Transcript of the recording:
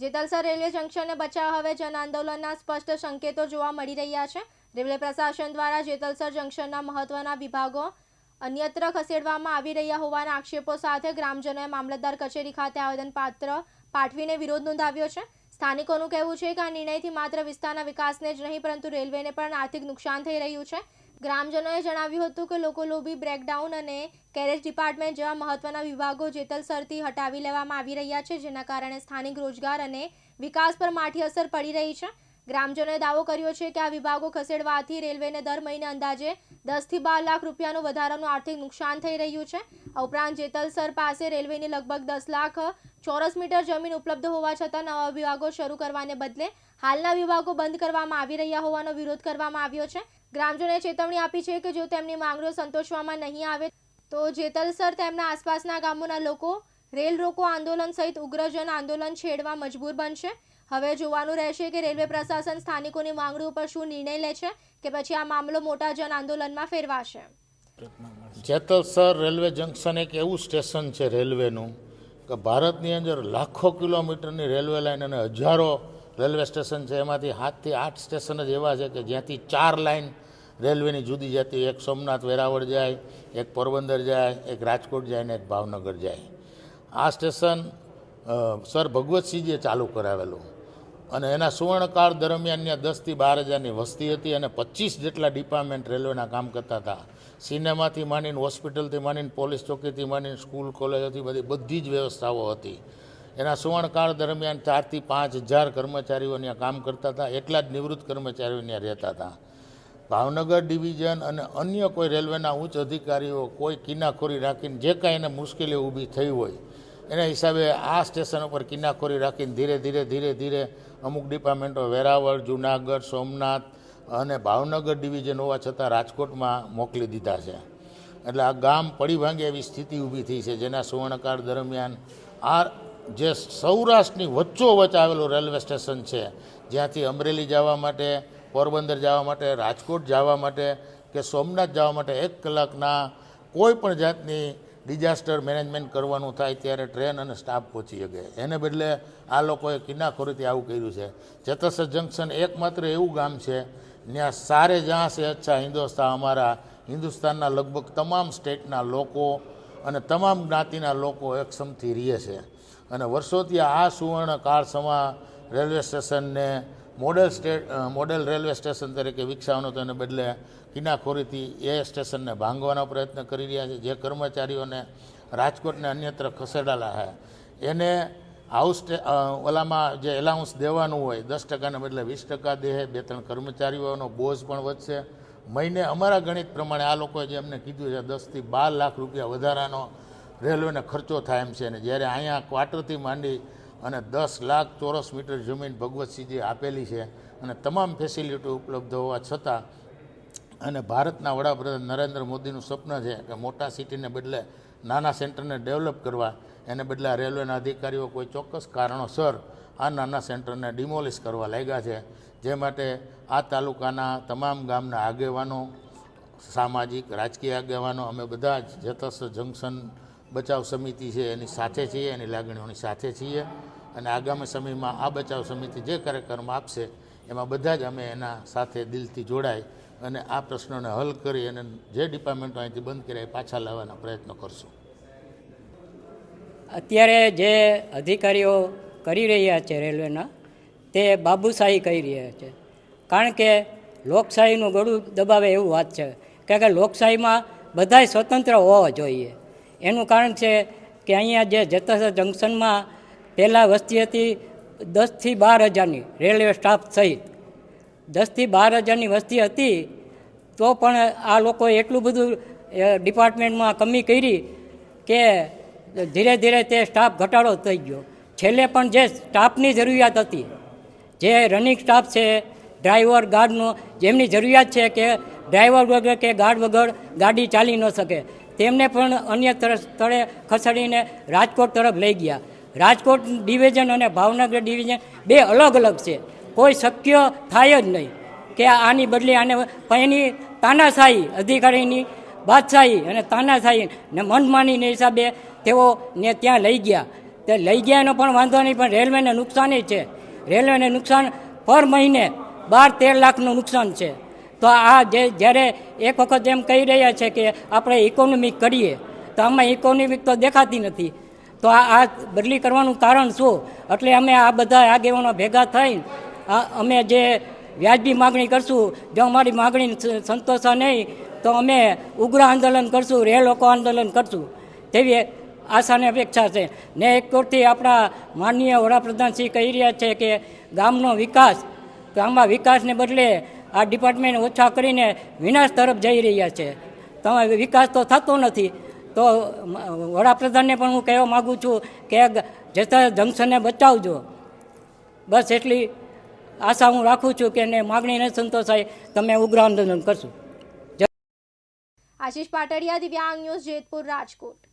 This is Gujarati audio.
જેતલસર રેલવે જંકશનને બચાવ હવે જન આંદોલનના સ્પષ્ટ સંકેતો જોવા મળી રહ્યા છે. રેલવે પ્રશાસન દ્વારા જેતલસર જંકશનના મહત્વના વિભાગો અન્યત્ર ખસેડવામાં આવી રહ્યા હોવાના આક્ષેપો સાથે ગ્રામજનોએ મામલતદાર કચેરી ખાતે આવેદનપાત્ર પાઠવીને વિરોધ નોંધાવ્યો છે. સ્થાનિકોનું કહેવું છે કે આ નિર્ણયથી માત્ર વિસ્તારના વિકાસને જ નહીં, પરંતુ રેલવેને પણ આર્થિક નુકસાન થઈ રહ્યું છે. ગ્રામજનોએ જણાવ્યું હતું કે લોકો લોબી બ્રેકડાઉન અને કેરેજ ડિપાર્ટમેન્ટ જેવા મહત્વના વિભાગો જેતલસરથી હટાવી લેવામાં આવી રહ્યા છે, જેના કારણે સ્થાનિક રોજગાર અને વિકાસ પર માઠી અસર પડી રહી છે. ગ્રામજનોએ દાવો કર્યો છે કે આ વિભાગો ખસેડવાથી રેલવેને દર મહિને અંદાજે દસથી બાર લાખ રૂપિયાનું વધારાનું આર્થિક નુકસાન થઈ રહ્યું છે. આ ઉપરાંત જેતલસર પાસે રેલવેની લગભગ દસ લાખ ચોરસ મીટર જમીન ઉપલબ્ધ હોવા છતાં નવા વિભાગો શરૂ કરવાને બદલે હાલના વિભાગો બંધ કરવામાં આવી રહ્યા હોવાનો વિરોધ કરવામાં આવ્યો છે. ગ્રામજનોએ ચેતવણી આપી છે કે જો તેમની માંગણીઓ સંતોષવામાં નહીં આવે, તો જેતલસર તેમના આસપાસના ગામોના લોકો રેલ રોકો આંદોલન સહિત ઉગ્રજન આંદોલન છેડવા મજબૂર બનશે. હવે જોવાનું રહેશે કે રેલવે પ્રશાસન સ્થાનિકોની માંગણીઓ પર શું નિર્ણય લે છે કે પછી આ મામલો મોટા જન આંદોલનમાં ફેરવાશે. જેતલસર રેલવે જંકશન એક એવું સ્ટેશન છે રેલવેનું કે ભારતની અંદર લાખો કિલોમીટરની રેલવે લાઇન અને હજારો રેલવે સ્ટેશન છે, એમાંથી સાતથી આઠ સ્ટેશન જ એવા છે કે જ્યાંથી ચાર લાઇન રેલવેની જુદી જતી એક સોમનાથ વેરાવળ જાય, એક પોરબંદર જાય, એક રાજકોટ જાય ને એક ભાવનગર જાય. આ સ્ટેશન સર ભગવતસિંહજીએ ચાલુ કરાવેલું. અને એના સુવર્ણકાળ દરમિયાન ત્યાં દસથી બાર હજારની વસ્તી હતી અને પચીસ જેટલા ડિપાર્ટમેન્ટ રેલવેના કામ કરતા હતા. સિનેમાથી માંડીને હોસ્પિટલથી માંડીને પોલીસ ચોકીથી માંડીને સ્કૂલ, કોલેજોથી બધી બધી જ વ્યવસ્થાઓ હતી. એના સુવર્ણકાળ દરમિયાન ચારથી પાંચ હજાર કર્મચારીઓ ત્યાં કામ કરતા હતા. એટલા જ નિવૃત્ત કર્મચારીઓ ત્યાં રહેતા હતા. ભાવનગર ડિવિઝન અને અન્ય કોઈ રેલવેના ઉચ્ચ અધિકારીઓ કોઈ કિનાખોરી રાખીને જે કાંઈ એને મુશ્કેલી ઊભી થઈ હોય, એના હિસાબે આ સ્ટેશન ઉપર કિનાખોરી રાખીને ધીરે ધીરે ધીરે ધીરે અમુક ડિપાર્ટમેન્ટો વેરાવળ, જુનાગઢ, સોમનાથ અને ભાવનગર ડિવિઝન હોવા છતાં રાજકોટમાં મોકલી દીધા છે. એટલે આ ગામ પડી ભાંગે એવી સ્થિતિ ઊભી થઈ છે, જેના સુવર્ણકાળ દરમિયાન આ જે સૌરાષ્ટ્રની વચ્ચોવચ આવેલું રેલવે સ્ટેશન છે, જ્યાંથી અમરેલી જવા માટે, પોરબંદર જવા માટે, રાજકોટ જવા માટે કે સોમનાથ જવા માટે એક કલાકના કોઈ પણ જાતની ડિઝાસ્ટર મેનેજમેન્ટ કરવાનું થાય ત્યારે ટ્રેન અને સ્ટાફ પહોંચી શકે. એને બદલે આ લોકોએ કિનાખોરીથી આવું કર્યું છે. ચેતસર જંકશન એકમાત્ર એવું ગામ છે ત્યાં સારે જ્યાં છે અચ્છા હિન્દુસ્તાન અમારા હિન્દુસ્તાનના લગભગ તમામ સ્ટેટના લોકો અને તમામ જ્ઞાતિના લોકો એકસમથી રહે છે. અને વર્ષોથી આ સુવર્ણ કાળસમા રેલવે સ્ટેશનને model state model railway station તરીકે વિકસાવવાનો તો એને બદલે કિનાખોરીથી એ સ્ટેશનને ભાંગવાનો પ્રયત્ન કરી રહ્યા છે. જે કર્મચારીઓને રાજકોટને અન્યત્ર ખસેડાયેલા છે. એને હાઉસ ઓલામાં જે એલાઉન્સ દેવાનું હોય, દસ ટકાને બદલે વીસ ટકા દેહે બે ત્રણ કર્મચારીઓનો બોઝ પણ વધશે. મહિને અમારા ગણિત પ્રમાણે આ લોકોએ જે અમને કીધું છે, દસથી બાર લાખ રૂપિયા વધારાનો રેલવેને ખર્ચો થાય એમ છે અને જ્યારે અહીંયા ક્વાર્ટરથી માંડી અને દસ લાખ ચોરસ મીટર જમીન ભગવતસિંહજી આપેલી છે અને તમામ ફેસિલિટી ઉપલબ્ધ હોવા છતાં અને ભારતના વડાપ્રધાન નરેન્દ્ર મોદીનું સ્વપ્ન છે કે મોટા સિટીને બદલે નાના સેન્ટરને ડેવલપ કરવા. એને બદલે રેલવેના અધિકારીઓ કોઈ ચોક્કસ કારણોસર આ નાના સેન્ટરને ડિમોલિશ કરવા લાગ્યા છે. જે માટે આ તાલુકાના તમામ ગામના આગેવાનો, સામાજિક, રાજકીય આગેવાનો, અમે બધા જ જતસ જંકશન બચાવ સમિતિ છે એની સાથે છીએ, એની લાગણીઓની સાથે છીએ. અને આગામી સમયમાં આ બચાવ સમિતિ જે કાર્યક્રમ આપશે, એમાં બધા જ અમે એના સાથે દિલથી જોડાઈ અને આ પ્રશ્નોને હલ કરી અને જે ડિપાર્ટમેન્ટો અહીંથી બંધ કર્યા એ પાછા લાવવાના પ્રયત્નો કરશું. અત્યારે જે અધિકારીઓ કરી રહ્યા છે રેલવેના, તે બાબુશાહી કરી રહ્યા છે. કારણ કે લોકશાહીનું ગળું દબાવે એવું વાત છે. કારણ કે લોકશાહીમાં બધાય સ્વતંત્ર હોવા જોઈએ. એનું કારણ છે કે અહીંયા જે જતસ જંકશનમાં પહેલાં વસ્તી હતી દસથી બાર હજારની રેલવે સ્ટાફ સહિત. દસથી બાર હજારની વસ્તી હતી, તો પણ આ લોકોએ એટલું બધું ડિપાર્ટમેન્ટમાં કમી કરી કે ધીરે ધીરે તે સ્ટાફ ઘટાડો થઈ ગયો. છેલ્લે પણ જે સ્ટાફની જરૂરિયાત હતી, જે રનિંગ સ્ટાફ છે, ડ્રાઈવર, ગાર્ડનો, જેમની જરૂરિયાત છે કે ડ્રાઈવર વગર કે ગાર્ડ વગર ગાડી ચાલી ન શકે. તેમને પણ અન્ય સ્થળે ખસેડીને રાજકોટ તરફ લઈ ગયા. રાજકોટ ડિવિઝન અને ભાવનગર ડિવિઝન બે અલગ અલગ છે. કોઈ શક્ય થાય જ નહીં કે આની બદલે આને પણ એની તાનાશાહી અધિકારીની બાદશાહી અને તાનાશાહી ને મનમાનીને હિસાબે તેઓ ને ત્યાં લઈ ગયા. તે લઈ ગયાનો પણ વાંધો નહીં, પણ રેલવેને નુકસાન છે. રેલવેને નુકસાન પર મહિને બાર તેર લાખનું નુકસાન છે. તો આ જે જ્યારે એક વખત એમ કહી રહ્યા છે કે આપણે ઇકોનોમિક કરીએ, તો આમાં ઇકોનોમિક તો દેખાતી નથી. તો આ આ બદલી કરવાનું કારણ શું? એટલે અમે આ બધા આગેવાનો ભેગા થઈને અમે જે વ્યાજબી માગણી કરશું, જો અમારી માગણી સંતોષા નહીં, તો અમે ઉગ્ર આંદોલન કરશું રે લોકો આંદોલન કરશું. તેવી આશાની અપેક્ષા છે. ને એક તરફથી આપણા માનનીય વડાપ્રધાન શ્રી કહી રહ્યા છે કે ગામનો વિકાસ, ગામમાં વિકાસને બદલે આ ડિપાર્ટમેન્ટ ઓછા કરીને વિનાશ તરફ જઈ રહ્યા છે. તમે વિકાસ તો થતો નથી. તો વડાપ્રધાનને પણ હું કહેવા માગું છું કે જેતા જંક્શનને બચાવજો. બસ એટલી આશા હું રાખું છું કે એને માગણી ન સંતોષાય. તમે ઉગ્ર આંદોલન કરશો. આશીષ પાટડિયા, દિવ્યાંગ ન્યૂઝ જેતપુર, રાજકોટ.